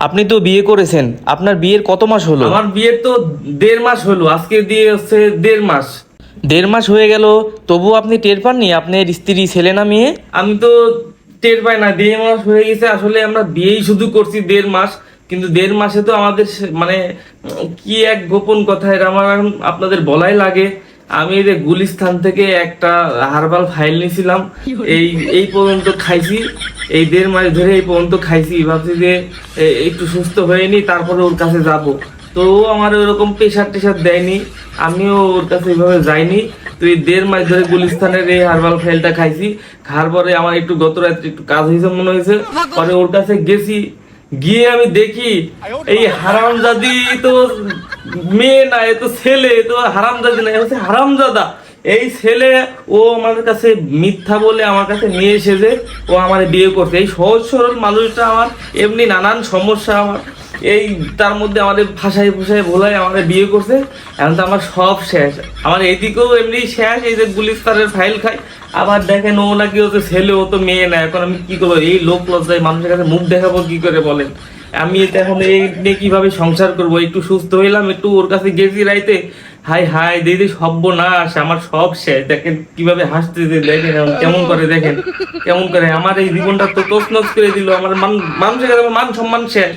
আপনি তো বিয়ে করেছেন আপনার বিয়ের কত মাস হলো? আমার বিয়ের তো দেড় মাস হলো আজকে দিয়ে হচ্ছে দেড় মাস। দেড় মাস হয়ে গেল তবু আপনি টের পাননি? আপনার স্ত্রী ছেলে না মেয়ে? আমি তো টের পাই না দেড় মাস হয়ে গেছে আসলে আমরা বিয়েই শুধু করছি দেড় মাস কিন্তু দেড় মাসে তো আমাদের মানে কি এক গোপন কথা এটা আমার আপনাদের বলাই লাগে। আমি এই যে গুলিস্থান থেকে একটা হার্বাল ফাইল নিয়েছিলাম এই এই পর্যন্ত খাইছি। এই দেড় মাস ধরে এই পর্যন্ত খাইছি, ভাবছি যে একটু সুস্থ হয়ে নি তারপরে ওর কাছে যাব। তো ও আমার ওরকম প্রেশার টেশার দেয়নি, আমিও ওর কাছে এইভাবে যাইনি। তো এই দেড় মাস ধরে গুলিস্তানের এই হার্বাল ফাইলটা খাইছি, খাওয়ার পরে আমার একটু গত রাত্রে একটু কাজ হয়েছে মনে হয়েছে, পরে ওর কাছে গেছি, গিয়ে আমি দেখি, এই হারামজাদি তো মেয়ে না, এ তো ছেলে তো হারামজাদি না হচ্ছে হারামজাদা। এই ছেলে ও আমার কাছে মিথ্যা বলে আমার কাছে নিয়ে এসেছে ও আমার বিয়ে করছে। এই সহজ সরল মানুষটা আমার, এমনি নানান সমস্যা আমার। এই তার মধ্যে আমাদের ভাষায় ভাষায় ভোলায় আমাদের বিয়ে করছে। এখন তো আমার সব শেষ। আমার এইদিকেও এমনি শেষ, এই যে গুলিস্তারের ফাইল খাই আবার দেখেন ও নাকি হচ্ছে ছেলে, ও তো মেয়ে না। এখন আমি কি করব? এই লোক লজ্জায় মানুষের কাছে মুখ দেখাবো কি করে বলেন? আমি এখন এই নিয়ে কীভাবে সংসার করব? একটু সুস্থ হইলাম, একটু ওর কাছে গেছি রাইতে। হাই হাই, দিদি, সর্বনাশ, আমার সব শেষ। দেখেন কীভাবে হাসতে দেখেন কেমন করে দেখেন, কেমন করে। আমার এই জীবনটা তো তছনছ করে দিল, আমার মান মানুষের কাছে মান সম্মান শেষ।